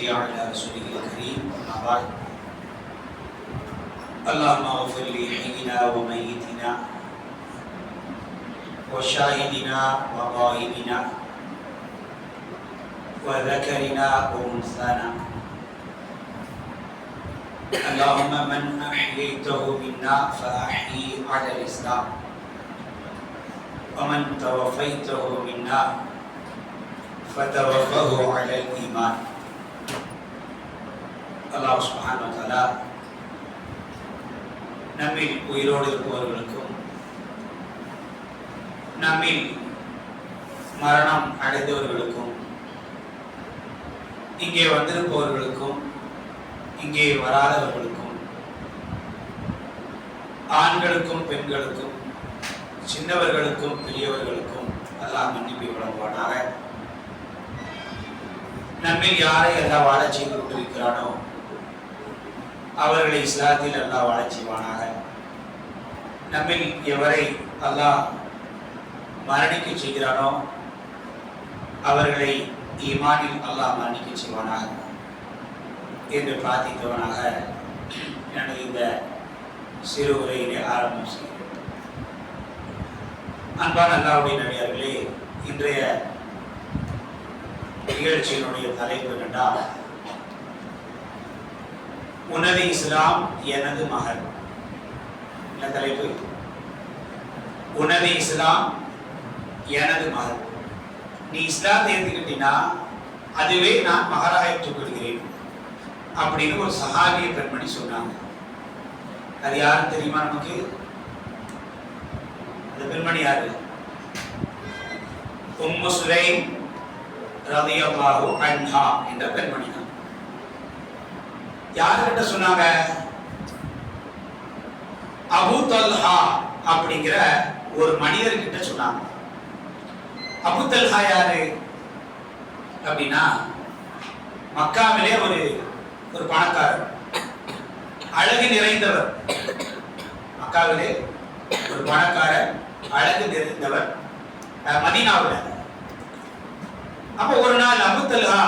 وصل على رسوله الكريم. أما بعد. اللهم اغفر لحينا وميتنا وشاهدنا وغائبنا وذكرنا وأنثانا. اللهم من أحييته منا فأحيي على الإسلام. ومن توفيته منا فتوفه على الإيمان. அல்லாஹ் சுஹான் தலா உயிரோடு இருப்பவர்களுக்கும் நம்மில் மரணம் அடைந்தவர்களுக்கும் இங்கே வந்திருப்பவர்களுக்கும் இங்கே வராதவர்களுக்கும் ஆண்களுக்கும் பெண்களுக்கும் சின்னவர்களுக்கும் பெரியவர்களுக்கும் அல்லாஹ் மன்னிப்பை வழங்குவானாக. நம்மில் யாரை எல்லாம் வாழ செய்து கொண்டிருக்கிறானோ அவர்களை இஸ்லாத்தில் அல்லாஹ் வாழச் செய்வானாக. நம்மில் எவரை அல்லாஹ் மரணிக்க செய்கிறானோ அவர்களை ஈமானில் அல்லாஹ் மரணிக்க செய்வானாக என்று பிரார்த்தித்தவனாக எனது இந்த சிறு உரையிலே ஆரம்பம் செய்கிறேன். அன்பான அல்லாவுடைய நடிகார்களே இன்றைய நிகழ்ச்சியினுடைய தலைப்பு என்றால் உனது இஸ்லாம் எனது மகள் என்ன தலைப்பு? உனது இஸ்லாம் எனது மகள் நீ இஸ்லாம் ஏற்றுக்கிட்டீங்கன்னா அதுவே நான் மகராக ஏற்றுக்கொள்கிறேன் அப்படின்னு ஒரு சஹாபிய பெண்மணி சொன்னாங்க. அது யாரும் தெரியுமா நமக்கு? அந்த பெண்மணி யாரு? உம்மு சுலைம் ரலியல்லாஹு அன்ஹா என்ற பெண்மணி தான். யாருக்கிட்ட சொன்னாங்க? அபு தல்ஹா அப்படிங்கிற ஒரு மனிதர்கிட்ட சொன்னாங்க. அபு தல்ஹா யாரு? அப்படின்னா மக்காவிலே ஒரு ஒரு பணக்காரர். அழகு நிறைந்தவர். மக்காவிலே ஒரு பணக்காரர் அழகு நிறைந்தவர் அஹ், மதீனாவுல. அப்ப ஒரு நாள் அபு தல்ஹா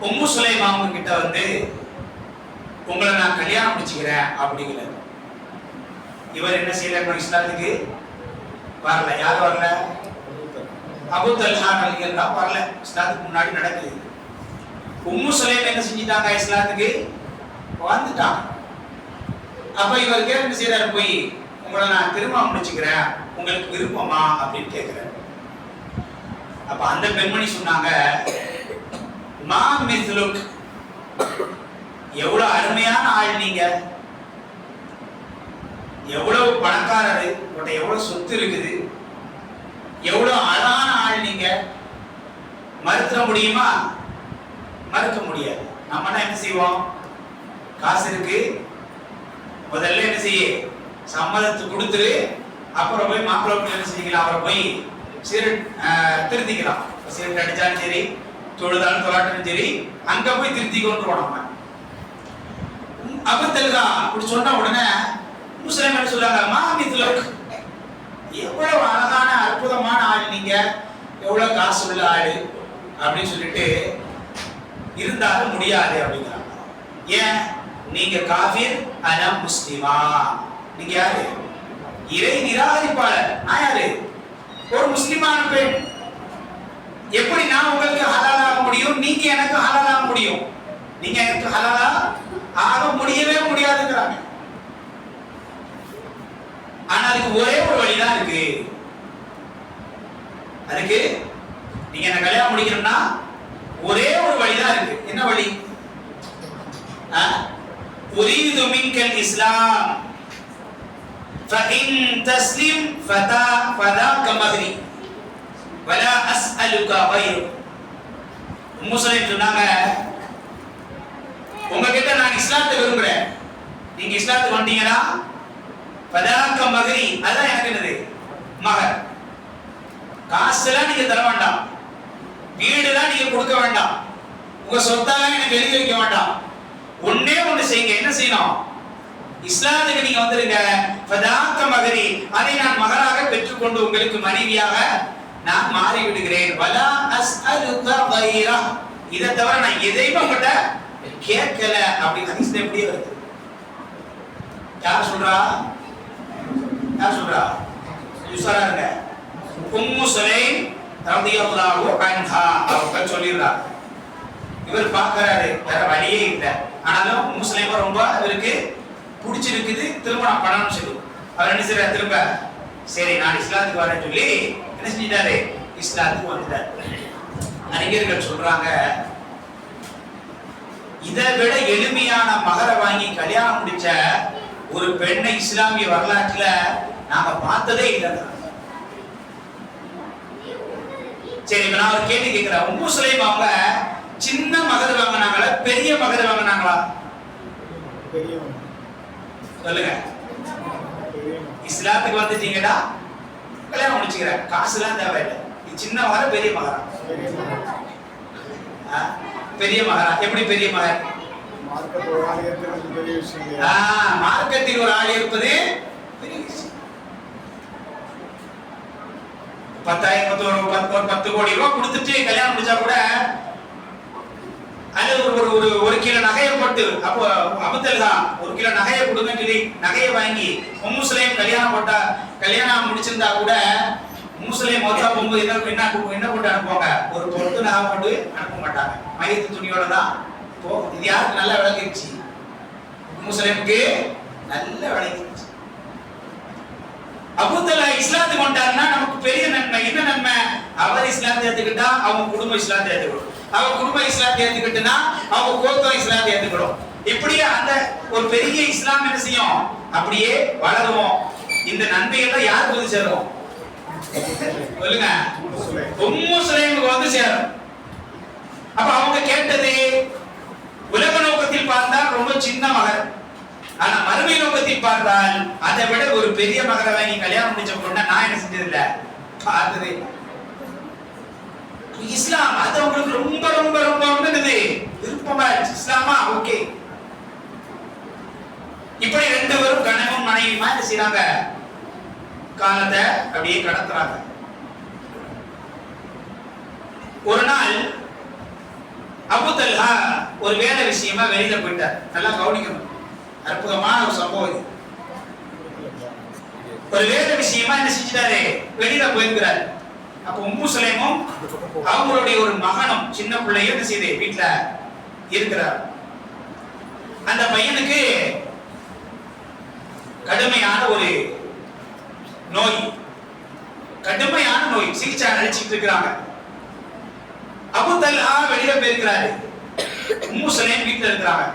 உம்மு சுலைமாமு கிட்ட வந்து உங்களை நான் கல்யாணம் முடிச்சுக்கிறேன் அப்படிங்கிற இவர் என்ன செய்யல இஸ்லாத்துக்கு வரல. யார் வரல? அபு தல்ஹா தான் வரல. இஸ்லாத்துக்கு முன்னாடி நடக்குது உம்மு சுலைம் என்ன செஞ்சிட்டாங்க இஸ்லாத்துக்கு? வந்துட்டாங்க. அப்ப இவர் என்ன செய்யறாரு போய் உங்களை நான் திருமணம் முடிச்சுக்கிறேன். உங்களுக்கு விருப்பமா? அப்படின்னு கேட்கிறேன் அப்ப அந்த பெண்மணி சொன்னாங்க மா மிஸ்லுக் எவ்வளவு அருமையான ஆள் நீங்க. எவ்வளவு பணக்காரர். உங்கள்கிட்ட எவ்வளவு சொத்து இருக்குது. எவ்வளவு அழகான ஆள் நீங்க. மறுத்த முடியுமா? மறுக்க முடியாது. நம்ம என்ன செய்வோம்? காசு இருக்கு. முதல்ல என்ன செய்ய? சம்மதத்தை கொடுத்துரு. அப்புறம் போய் மாப்பிள்ளை என்ன செஞ்சுக்கலாம் அவரை போய் சிறு திருத்திக்கலாம். சிறு அடிச்சாலும் சரி. தொழுதாலும் தொலாட்டாலும் சரி அங்க போய் திருத்தி திருத்திக்கொண்டுருவோம் நம்ம தெலுகா அப்படி சொன்ன உடனே முஸ்லிம் என்ன சொல்றாங்க? மாமித்துலக் எவ்வளவு அழகான அற்புதமான ஆள் நீங்க. எவ்வளவு காசு உள்ள ஆடு அப்படின்னு சொல்லிட்டு இருந்தாலும் முடியாது அப்படிங்கிறாங்க. ஏன்? நீங்க காஃபிர் அன முஸ்லிமா. நீங்க யாரு? இறை நிராகரிப்பாளர். நான் யாரு? ஒரு முஸ்லிமான பெண். எப்படி நான் உங்களுக்கு முடியும் நீங்க எனக்கு ஹலாலாக முடியும் நீங்க எனக்கு ஹலாலா ஆக முடியவே முடியாதுங்கிறாங்க ஆனா அதுக்கு ஒரே ஒரு வழிதான் இருக்கு அதுக்கு நீங்க என்ன கல்யாணம் முடிக்கணும்னா ஒரே ஒரு வழிதான் இருக்கு என்ன வழி உரீது மின்கல் இஸ்லாம் فإن تسلم فذا فذاك مهري ولا أسألك غيره முஸ்லிம் சொன்னாங்க. உங்ககிட்ட நான் இஸ்லாத்தை விரும்புறேன். நீங்க இஸ்லாத்துக்கு வந்தீங்கன்னா பதாக்க மகரி அதான் எனக்கு என்னது? மகர். காசுலாம் நீங்க தர வேண்டாம். வீடுலாம் நீங்க கொடுக்க வேண்டாம். உங்க சொத்தெல்லாம் எனக்கு எழுதி வைக்க வேண்டாம். ஒன்னே ஒண்ணு செய்யுங்க. என்ன செய்யணும்? இஸ்லாத்துக்கு நீங்க வந்துருங்க. பதாக்க மகரி அதை நான் மகராக பெற்றுக்கொண்டு உங்களுக்கு மனைவியாக நான் மாறி விடுகிறேன் வலா அஸ்அலுக கைரா இதை தவிர நான் எதையும் உங்கள்கிட்ட கேட்கல அப்படின்னு ஹதீஸ்ல எப்படி வருது? யார் சொல்றா? யார் சொல்றா? யுசரா இருங்க. உம்மு சுலைம் ரலியல்லாஹு அன்ஹா. அவங்க சொல்லிடுறா. இவர் பார்க்கறாரு வேற வழியே இல்லை. ஆனாலும் உம்மு ரொம்ப இவருக்கு பிடிச்சிருக்குது. திரும்ப நான் பண்ணணும்னு சொல்லி. அவர் என்ன செய்யறாரு திரும்ப சரி நான் இஸ்லாத்துக்கு வரேன்னு சொல்லி என்ன செஞ்சிட்டாரு? இஸ்லாத்துக்கு வந்துட்டார். அறிஞர்கள் சொல்றாங்க இதை விட எளிமையான மகர வாங்கி கல்யாணம் முடிச்ச ஒரு பெண்ணை இஸ்லாமிய வரலாற்றுல நாம பார்த்ததே இல்லை சரி இப்ப நான் ஒரு கேள்வி கேட்கிறேன். உம்மு சுலைம் அவங்க சின்ன மகர் வாங்கினாங்களா பெரிய மகர் வாங்கினாங்களா? சொல்லுங்க. இஸ்லாத்துக்கு வந்துட்டீங்கடா கல்யாணம் முடிச்சுக்கிறேன். காசுலாம் தேவையில்லை. இது சின்ன மகரா பெரிய மகரா? பெரிய மகரா எப்படி பெரிய மகர் மார்க்கத்தில் ஒரு ஆள் இருப்பது பெரிய விஷயம் பத்தாயிரம் பத்து ஒரு பத்து கோடி ரூபாய் கொடுத்துட்டு கல்யாணம் முடிச்சா கூட ஒரு ஒரு ஒரு ஒரு கிலோ நகையை போட்டு அப்போ அபுத்தல் தான் ஒரு கிலோ நகையை கொடுங்கன்னு சொல்லி நகையை வாங்கி முஸ்லீம் கல்யாணம் போட்டா கல்யாணம் முடிச்சிருந்தா கூட முஸ்லீம் மொத்தம் போகும்போது என்ன என்ன என்ன போட்டு அனுப்புவாங்க? ஒரு பொட்டு நகை போட்டு அனுப்ப மாட்டாங்க. மையத்து துணியோட தான் இப்போ இது யாருக்கு நல்லா விளங்கிருச்சு? முஸ்லீமுக்கு நல்ல விளங்கிருச்சு. அபுத்தலா இஸ்லாத்துக்கு வந்துட்டாருன்னா நமக்கு பெரிய நன்மை. என்ன நன்மை? அவர் இஸ்லாத்தை ஏத்துக்கிட்டா அவங்க குடும்ப இஸ்லாத்தை ஏத்துக்கணும். அவன் குடும்ப இஸ்லாத்தை ஏத்துக்கிட்டுனா அவங்க கோத்தம் இஸ்லாத்தை ஏத்துக்கிடும். இப்படியே அந்த ஒரு பெரிய இஸ்லாம் என்ன செய்யும்? அப்படியே வளருவோம். இந்த நன்மைகள்லாம் யாருக்கு வந்து சேரும் சொல்லுங்க. உம்மு சுலைமுக்கு வந்து சேரும். அப்ப அவங்க கேட்டது உலக நோக்கத்தில் பார்த்தால் ரொம்ப சின்ன மகர் ஆனா மறுமை நோக்கத்தில் பார்த்தால் அதை விட ஒரு பெரிய மகரை வாங்கி கல்யாணம் முடிச்ச பொண்ணை நான் என்ன செஞ்சதில்லை? பார்த்ததே இல்லை. இஸ்லாம் அது அவங்களுக்கு ரொம்ப ரொம்ப ரொம்ப ரொம்ப என்னது? விருப்பமா இருந்துச்சு. இஸ்லாமா? ஓகே. இப்படி ரெண்டு பேரும் கணவன் மனைவிமா என்ன செய்யறாங்க காலத்தை அப்படியே கடத்துறாங்க. ஒரு நாள் அபுதல்ஹா ஒரு வேலை விஷயமா வெளியில போயிட்டார். நல்லா கவனிக்கணும். அற்புதமான ஒரு சம்பவம் இது. ஒரு வேலை விஷயமா என்ன செஞ்சிட்டாரு? வெளியில போயிருக்கிறார். அப்ப உம்மு சுலைமும் அவங்களுடைய ஒரு மகனும் சின்ன பிள்ளையும் என்ன செய்யுது வீட்டுல இருக்கிறார். அந்த பையனுக்கு கடுமையான ஒரு நோய். கடுமையான நோய். சிகிச்சை அழைச்சிட்டு இருக்கிறாங்க. அபு தல்ஹா வெளியில போயிருக்கிறாரு. உம்மு சுலைம் வீட்டுல இருக்கிறாங்க.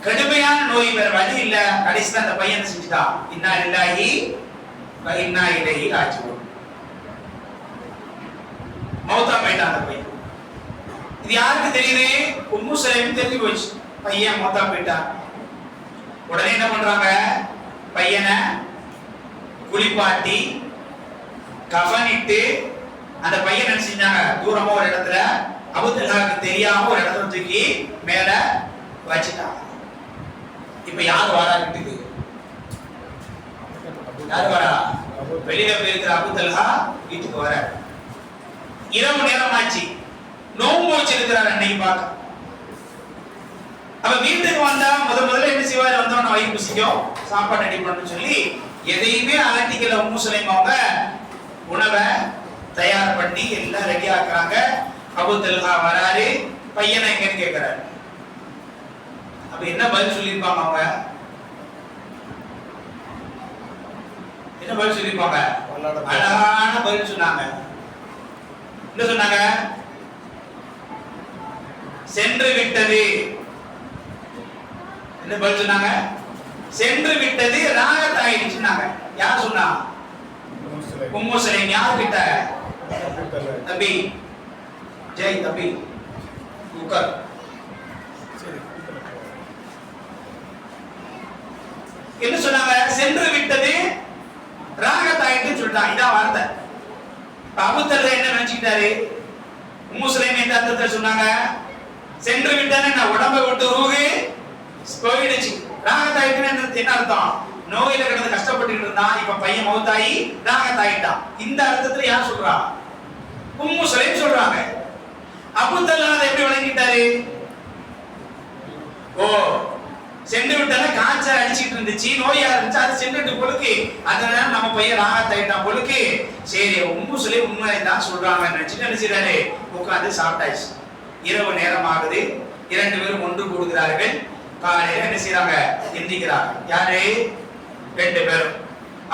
கடுமையான நோய் வேற வழி இல்ல. கடைசியில அந்த பையன் என்ன செஞ்சுட்டான் இன்னா இல்லாயி இன்னா இலைஹி ஆச்சு மௌத்தா போயிட்டான் அந்த பையன் இது யாருக்கு தெரியுது? உம்மு சலேம் தெரிஞ்சு போச்சு. பையன் மௌத்தா போயிட்டான் உடனே என்ன பண்றாங்க? பையனை குளிப்பாட்டி கஃனிட்டு அந்த பையன் என்ன செஞ்சாங்க? தூரமா ஒரு இடத்துல அபுத்தல்லாவுக்கு தெரியாம ஒரு இடத்துல தூக்கி மேல வச்சுட்டாங்க. இப்ப யார் வாரா வீட்டுக்கு? யார் வரா வெளியில போயிருக்கிற அபுத்தல்லா வீட்டுக்கு வர இரவு நேரம் ஆச்சு நோன்பு வச்சிருக்கிறார் அன்னைக்கு பார்க்க. அப்ப வீட்டுக்கு வந்தா முத முதல்ல என்ன செய்வாரு? வந்தவன வயிறு புசிக்கும் சாப்பாடு ரெடி பண்ணு சொல்லி எதையுமே அலட்டிக்கல உம்மு சுலைம் அவங்க. உணவை தயார் பண்ணி எல்லாம் ரெடி ஆக்குறாங்க அபு தல்ஹா வராரு. பையனை எங்கன்னு கேக்குறாரு. அப்ப என்ன பதில் சொல்லியிருப்பாங்க அவங்க? என்ன பதில் சொல்லியிருப்பாங்க? அழகான பதில் சொன்னாங்க. என்ன சொன்னாங்க? சென்று விட்டது. என்ன பதில் சொன்னாங்க? சென்று விட்டது ராகத் ஆயிடுச்சுன்னாங்க யார் சொன்னா. உம்மு சலீம் யார் கிட்ட. தம்பி. ஜெய் தம்பி. உட்கார். என்ன சொன்னாங்க? சென்று விட்டது ராகத் ஆயிட்டுன்னு சொல்லிட்டாங்க இதான் வார்த்தை. இப்ப என்ன நினைச்சுக்கிட்டாரு? உம்மு எந்த அர்த்தத்தில் சொன்னாங்க? சென்று விட்டானே நான் உடம்பை விட்டு ரூகு போயிடுச்சு. ராகத் என்ன அர்த்தம்? நோயில கிடந்து கஷ்டப்பட்டுட்டு இருந்தான் இப்ப பையன் மௌத்தாயி ராகத்தாயிட்டான். இந்த அர்த்தத்துல யார் சொல்றா? உம்மு சுலைம் சொல்றாங்க. அபு அதை எப்படி விளங்கிட்டாரு? ஓ சென்று விட்டால காய்ச்சல் அடிச்சுட்டு இருந்துச்சு நோயா இருந்துச்சு அது சென்றுட்டு பொழுக்கு அதனால நம்ம பையன் ராகத்தாயிட்டான் பொழுக்கு சரி உம்மு சொல்லி உண்மை தான் சொல்றாங்க நினைச்சு நினைச்சிடாரு உட்காந்து சாப்பிட்டாச்சு. இரவு நேரம் ஆகுது இரண்டு பேரும் ஒன்று கூடுகிறார்கள். காலையில என்ன செய்யறாங்க எந்திக்கிறாங்க. யாரு? ரெண்டு பேரும்.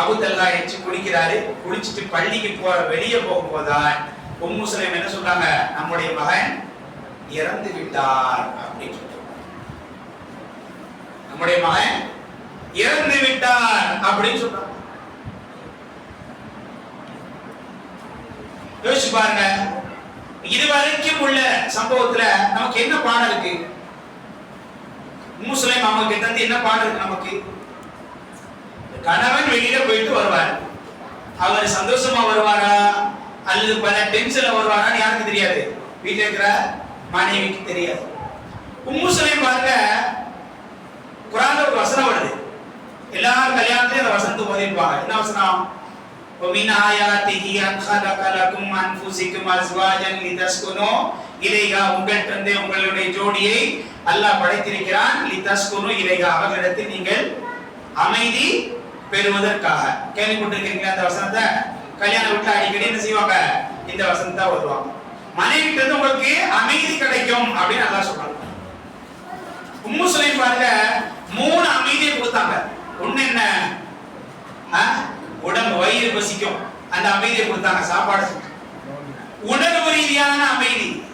அபுதல்லா எச்சு குளிக்கிறாரு. குளிச்சுட்டு பள்ளிக்கு போற வெளியே போகும்போதுதான் உம்மு சுலைம் என்ன சொல்றாங்க? நம்முடைய மகன் இறந்து விட்டார் அப்படின்னு சொல்றாங்க. நம்முடைய மகன் இறந்து விட்டார் அப்படின்னு சொல்றாங்க யோசிச்சு பாருங்க. இதுவரைக்கும் உள்ள சம்பவத்துல நமக்கு என்ன பாடம் இருக்கு? முஸ்லிம் அவங்க தந்து என்ன பாடம் இருக்கு நமக்கு? கணவன் வெளியில போயிட்டு வருவார். அவர் சந்தோஷமா வருவாரா? அல்லது பல டென்ஷன்ல வருவாரான்னு யாருக்கு தெரியாது? வீட்டுல இருக்கிற மனைவிக்கு தெரியாது. உம்மு பாருங்க குரான்ல ஒரு வசனம் வருது எல்லாரும் கல்யாணத்தையும் அந்த வசனத்தை ஓதிருப்பாங்க என்ன வசனம் ومن آياته أن خلق لكم من أنفسكم أزواجا لتسكنوا إليها உங்களிடத்திலிருந்து உங்களுடைய ஜோடியை அல்லாஹ் படைத்திருக்கிறான் லிதஸ்குனு இலைஹா அவர்களிடத்தில் நீங்கள் அமைதி பெறுவதற்காக கேள்விப்பட்டிருக்கீங்களா அந்த வசனத்தை கல்யாண வீட்டுல அடிக்கடி என்ன செய்வாங்க இந்த வசனத்தை வருவாங்க மனைவி கிட்ட இருந்து உங்களுக்கு அமைதி கிடைக்கும் அப்படின்னு அல்லாஹ் சொல்றாங்க உம்மு சுலைம் பாருங்க மூணு அமைதியை கொடுத்தாங்க. ஒண்ணு என்ன? ஆ? உடம்பு வயிறு பசிக்கும். அந்த அமைதியை கொடுத்தாங்க. சாப்பாடு உணர்வு ரீதியான அமைதி.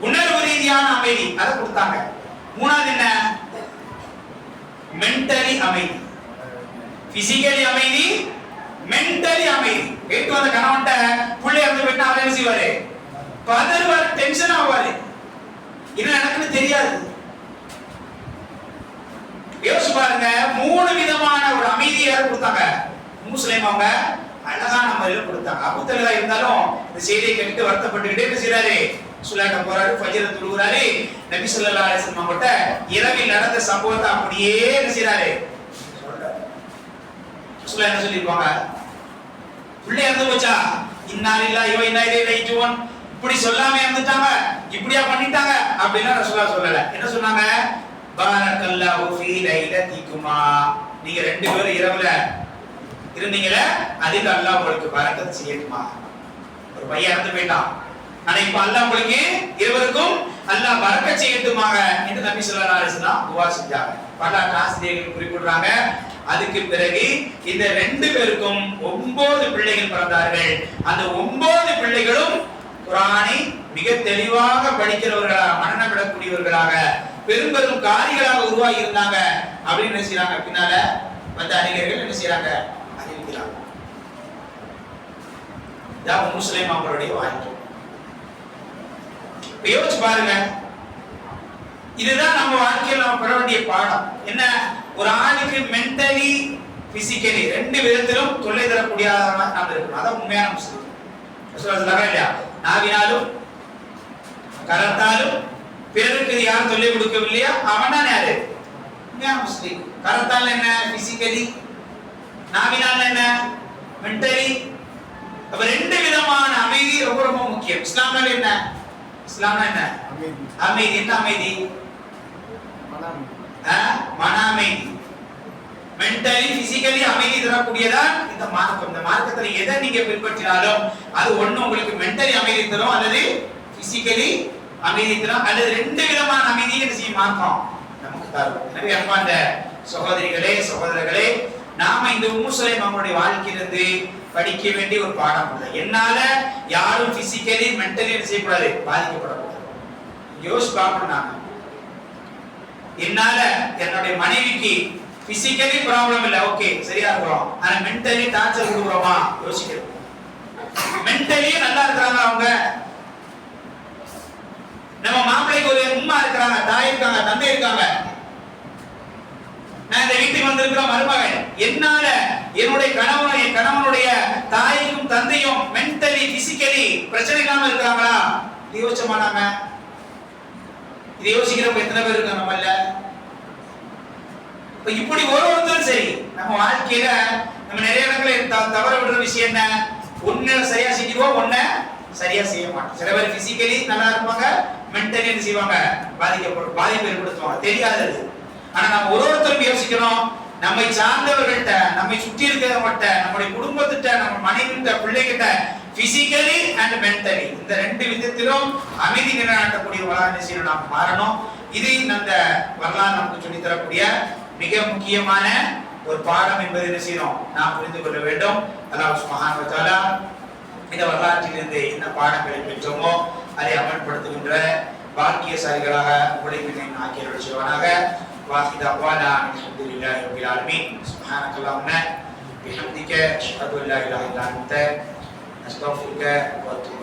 உணர்வு ரீதியான அமைதி. அதை கொடுத்தாங்க. மூணாவது என்ன? மென்டலி அமைதி. பிசிக்கலி அமைதி மென்டலி அமைதி. வீட்டு வந்த கணவன்ட்ட புள்ளை இறந்து போயிட்டா அவர் என்ன செய்வாரு? டென்ஷன் ஆவாரு. என்ன நடக்குன்னு தெரியாது. யோசிச்சு பாருங்க மூணு விதமான ஒரு அமைதி யாரும் கொடுத்தாங்க. முஸ்லீம் அவங்க அழகான முறையில் கொடுத்தாங்க. அபுத்தலா இருந்தாலும் இந்த செய்தியை கேட்டு வருத்தப்பட்டுக்கிட்டே என்ன செய்றாரு சுலாட்ட போறாரு ஃபஜ்ர தொழுகிறாரு நபி சொல்லா அலைஹி வஸல்லம் கிட்ட இரவில் நடந்த சம்பவத்தை அப்படியே என்ன செய்றாரு சொல்றாரு என்ன சொல்லிருப்பாங்க உள்ளே இறந்து போச்சா? இன்னாலில்லா இவ இன்னா இலே ரைஜுவன் இப்படி சொல்லாம இறந்துட்டாங்க. இப்படியா பண்ணிட்டாங்க. அப்படின்னா ரசுல்லா சொல்லல. என்ன சொன்னாங்க? பாரக்கல்லாஹு ஃபீ லைலதிகுமா நீங்க ரெண்டு பேரும் இரவுல இருந்தீங்களே அதுக்கு அல்லாஹ் உங்களுக்கு பரக்கத் செய்யட்டுமா? ஒரு பையன் இறந்து போயிட்டான். ஆனா இப்ப அல்லாஹ் உங்களுக்கு இருவருக்கும் அல்லாஹ் பரக்கத் செய்யட்டுமாக என்று நபி ஸல்லல்லாஹு அலைஹி வஸல்லம் துஆ செஞ்சாங்க. பல ஆசிரியர்கள் குறிப்பிடுறாங்க அதுக்கு பிறகு இந்த ரெண்டு பேருக்கும் ஒன்பது பிள்ளைகள் பிறந்தார்கள். அந்த ஒன்பது பிள்ளைகளும் குரானை மிக தெளிவாக படிக்கிறவர்களாக மனநம் விடக்கூடியவர்களாக பெரும் பெரும் காரிகளாக உருவாகி இருந்தாங்க அப்படின்னு என்ன செய்யறாங்க பின்னால மற்ற அறிஞர்கள் என்ன செய்யறாங்க அறிவிக்கிறாங்க. இதான் முஸ்லிம் அவங்களுடைய வாழ்க்கை. யோசிச்சு பாருங்க. இதுதான் நம்ம வாழ்க்கையில் நம்ம பெற வேண்டிய பாடம். என்ன? ஒரு ஆளுக்கு மென்டலி பிசிக்கலி ரெண்டு விதத்திலும் தொல்லை தரக்கூடியதாக நாம் இருக்கணும். அதான் உண்மையான முஸ்லிம். இல்லையா? நாவினாலும் கரத்தாலும் பிறருக்கு யார் சொல்லிக் கொடுக்கவில்லையா? அவன் தான் யாரு உண்மையான கரத்தால் என்ன? பிசிக்கலி நாவினால் என்ன? மென்டலி அப்ப ரெண்டு விதமான அமைதி ரொம்ப ரொம்ப முக்கியம். இஸ்லாம்ல என்ன? இஸ்லாம்னா என்ன? அமைதி. அமைதி என்ன அமைதி? ஆ? மன அமைதி மென்டலி பிசிக்கலி அமைதி தரக்கூடியதான் இந்த மார்க்கம். இந்த மார்க்கத்துல எதை நீங்க பின்பற்றினாலும் அது ஒண்ணு உங்களுக்கு மென்டலி அமைதி தரும். அல்லது பிசிக்கலி அமைதி தரும். அல்லது ரெண்டு விதமான அமைதியை என்ன மாற்றம். நமக்கு தரும். எனவே அன்பார்ந்த சகோதரிகளே சகோதரர்களே நாம இந்த முஸ்லிம் அவங்களுடைய வாழ்க்கையிலிருந்து படிக்க வேண்டிய ஒரு பாடம் இல்லை என்னால யாரும் பிசிக்கலி மென்டலி செய்யக்கூடாது? பாதிக்கப்படக்கூடாது. யோசிச்சு பார்க்கணும் நாங்க என்னால என்னுடைய மனைவிக்கு பிசிக்கலி ப்ராப்ளம் இல்ல. ஓகே சரியா இருக்கிறோம் ஆனா மென்டலி டார்ச்சர் கொடுக்குறோமா? யோசிக்கிறோம் மென்டலியும் நல்லா இருக்கிறாங்க அவங்க? நம்ம மாப்பிள்ளைக்கு ஒரு உமா இருக்கிறாங்க தாய் இருக்காங்க தந்தை இருக்காங்க. நான் இந்த வீட்டுக்கு வந்திருக்கிற மருமகன் என்னால என்னுடைய கணவன் என் கணவனுடைய தாய்க்கும் தந்தையும் மென்டலி பிசிக்கலி பிரச்சனை இல்லாம இருக்கிறாங்களா? இது யோசிச்சோமா நாம இது யோசிக்கிறவங்க எத்தனை பேர் இருக்காங்க நம்மள இப்ப இப்படி ஒரு ஒருத்தரும் சரி. நம்ம வாழ்க்கையில நம்ம நிறைய இடத்துல த- தவற விடுற விஷயம் என்ன? ஒன்னு சரியா செஞ்சிருவோம் ஒன்ன சரியா செய்ய மாட்டோம். சில பேர் பிசிக்கலி நல்லா இருப்பாங்க மென்டலி என்ன செய்வாங்க? பாதிக்கப்படும் பாதிப்பு ஏற்படுத்துவாங்க. தெரியாது அது ஆனா நம்ம ஒரு ஒருத்தரும் யோசிக்கணும். நம்மை சார்ந்தவர்கள்ட்ட நம்மை சுற்றி இருக்கிறவங்கள்ட்ட நம்முடைய குடும்பத்திட்ட நம்ம மனைவிட்ட பிள்ளைகிட்ட பிசிக்கலி அண்ட் மென்டலி இந்த ரெண்டு விதத்திலும் அமைதி நிலைநாட்டக்கூடிய வரலாறு நாம் மாறணும். இது அந்த வரலாறு நமக்கு சொல்லித் தரக்கூடிய மிக முக்கியமான ஒரு பாடம் என்பதை என்ன செய்யணும்? நாம் புரிந்து கொள்ள வேண்டும். அல்லாஹ் சுப்ஹானஹு வ இந்த வரலாற்றிலிருந்து என்ன பாடங்களை பெற்றோமோ அதை அமல்படுத்துகின்ற பாக்கியசாலிகளாக உழைப்பினை ஆக்கியர்கள் செய்வானாக واخذ دعوانا الحمد لله رب العالمين سبحانك اللهم بحمدك اشهد ان لا اله الا انت استغفرك واتوب